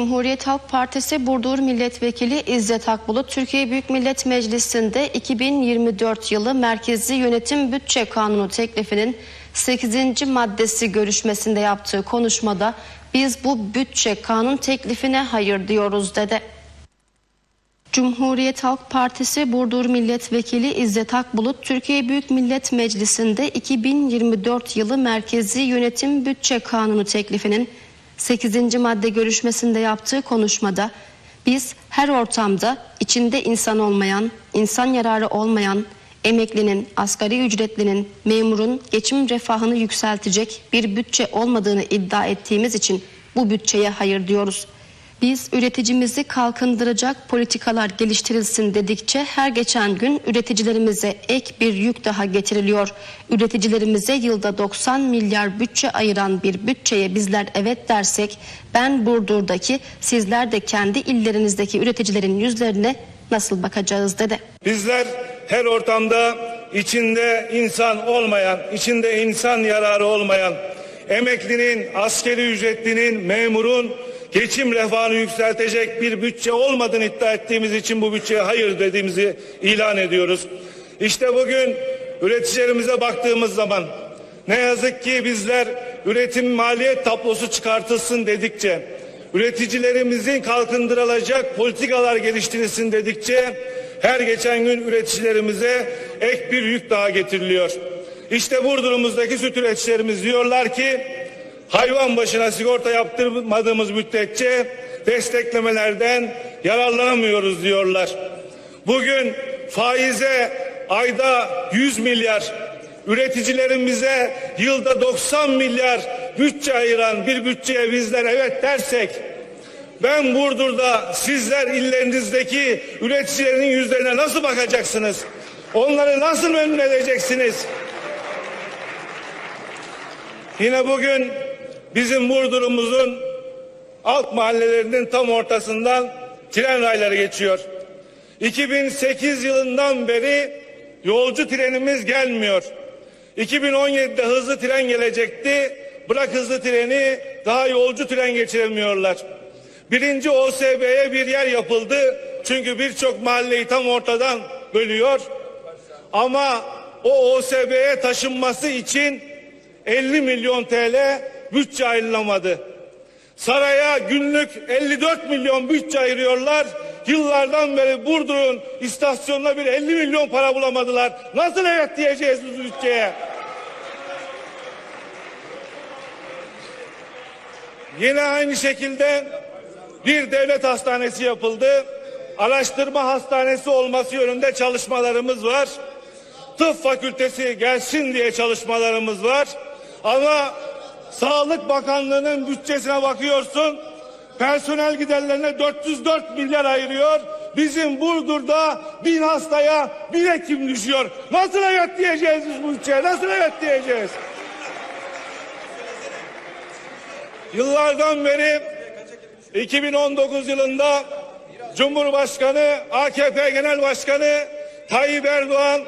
Cumhuriyet Halk Partisi Burdur Milletvekili İzzet Akbulut, Türkiye Büyük Millet Meclisi'nde 2024 yılı Merkezi Yönetim Bütçe Kanunu teklifinin 8. maddesi görüşmesinde yaptığı konuşmada biz bu bütçe kanun teklifine hayır diyoruz dedi. Cumhuriyet Halk Partisi Burdur Milletvekili İzzet Akbulut, Türkiye Büyük Millet Meclisi'nde 2024 yılı Merkezi Yönetim Bütçe Kanunu teklifinin 8. madde görüşmesinde yaptığı konuşmada biz her ortamda içinde insan olmayan, insan yararı olmayan, emeklinin, asgari ücretlinin, memurun geçim refahını yükseltecek bir bütçe olmadığını iddia ettiğimiz için bu bütçeye hayır diyoruz. Biz üreticimizi kalkındıracak politikalar geliştirilsin dedikçe her geçen gün üreticilerimize ek bir yük daha getiriliyor. Üreticilerimize yılda 90 milyar bütçe ayıran bir bütçeye bizler evet dersek ben Burdur'daki sizler de kendi illerinizdeki üreticilerin yüzlerine nasıl bakacağız dedi. Bizler her ortamda içinde insan olmayan, içinde insan yararı olmayan, emeklinin, askeri ücretlinin, memurun geçim refahını yükseltecek bir bütçe olmadığını iddia ettiğimiz için bu bütçeye hayır dediğimizi ilan ediyoruz. İşte bugün üreticilerimize baktığımız zaman ne yazık ki bizler üretim maliyet tablosu çıkartılsın dedikçe üreticilerimizin kalkındırılacak politikalar geliştirilsin dedikçe her geçen gün üreticilerimize ek bir yük daha getiriliyor. İşte Burdur'umuzdaki süt üreticilerimiz diyorlar ki hayvan başına sigorta yaptırmadığımız müddetçe desteklemelerden yararlanamıyoruz diyorlar. Bugün faize ayda 100 milyar, üreticilerimize yılda 90 milyar bütçe ayıran bir bütçeye bizler evet dersek ben Burdur'da sizler illerinizdeki üreticilerin yüzlerine nasıl bakacaksınız? Onları nasıl memnun edeceksiniz? Yine bugün bizim Burdur'umuzun alt mahallelerinin tam ortasından tren rayları geçiyor. 2008 yılından beri yolcu trenimiz gelmiyor. 2017'de hızlı tren gelecekti. Bırak hızlı treni daha yolcu tren geçiremiyorlar. Birinci OSB'ye bir yer yapıldı. Çünkü birçok mahalleyi tam ortadan bölüyor. Ama o OSB'ye taşınması için 50 milyon TL bütçe ayrılamadı. Saraya günlük 54 milyon bütçe ayırıyorlar. Yıllardan beri Burdur'un istasyonuna bir 50 milyon para bulamadılar. Nasıl evet diyeceğiz bu bütçeye? Yine aynı şekilde bir devlet hastanesi yapıldı. Araştırma hastanesi olması yönünde çalışmalarımız var. Tıp fakültesi gelsin diye çalışmalarımız var. Ama Sağlık Bakanlığı'nın bütçesine bakıyorsun. Personel giderlerine 404 milyar ayırıyor. Bizim Burdur'da bin hastaya bir hekim düşüyor. Nasıl evet diyeceğiz biz bu bütçeye? Nasıl evet diyeceğiz? Yıllardan beri 2019 yılında Cumhurbaşkanı, AKP Genel Başkanı Tayyip Erdoğan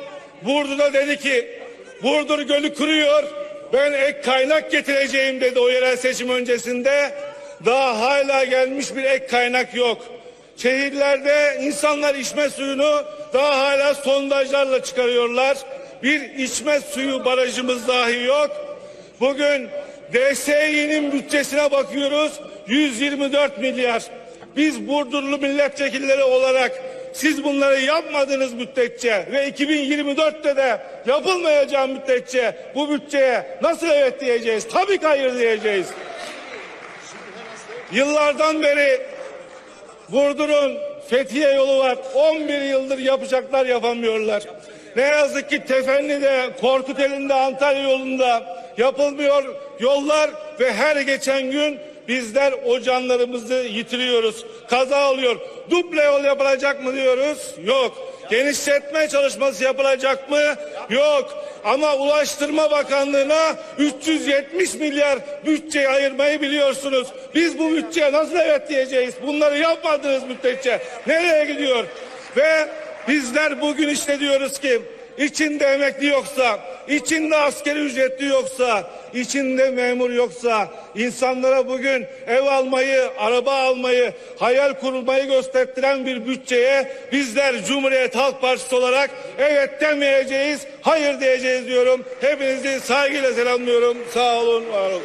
Burdur'da dedi ki Burdur Gölü kuruyor. Ben ek kaynak getireceğim dedi o yerel seçim öncesinde. Daha hala gelmiş bir ek kaynak yok. Şehirlerde insanlar içme suyunu daha hala sondajlarla çıkarıyorlar. Bir içme suyu barajımız dahi yok. Bugün DSİ'nin bütçesine bakıyoruz 124 milyar. Biz Burdurlu milletvekilleri olarak siz bunları yapmadığınız müddetçe ve 2024'te de yapılmayacağı müddetçe bu bütçeye nasıl evet diyeceğiz? Tabii ki hayır diyeceğiz. Yıllardan beri Burdur'un Fethiye yolu var. 11 yıldır yapacaklar yapamıyorlar. Ne yazık ki Tefenli'de, Korkuteli'nde, Antalya yolunda yapılmıyor yollar ve her geçen gün bizler o canlarımızı yitiriyoruz. Kaza oluyor. Duble yol yapılacak mı diyoruz? Yok. Genişletme çalışması yapılacak mı? Yok. Ama Ulaştırma Bakanlığı'na 370 milyar bütçe ayırmayı biliyorsunuz. Biz bu bütçeye nasıl evet diyeceğiz? Bunları yapmadığınız müddetçe nereye gidiyor? Ve bizler bugün işte diyoruz ki içinde emekli yoksa, içinde askeri ücretli yoksa, içinde memur yoksa, insanlara bugün ev almayı, araba almayı, hayal kurmayı göstertiren bir bütçeye bizler Cumhuriyet Halk Partisi olarak evet demeyeceğiz, hayır diyeceğiz diyorum. Hepinizi saygıyla selamlıyorum. Sağ olun, var olun.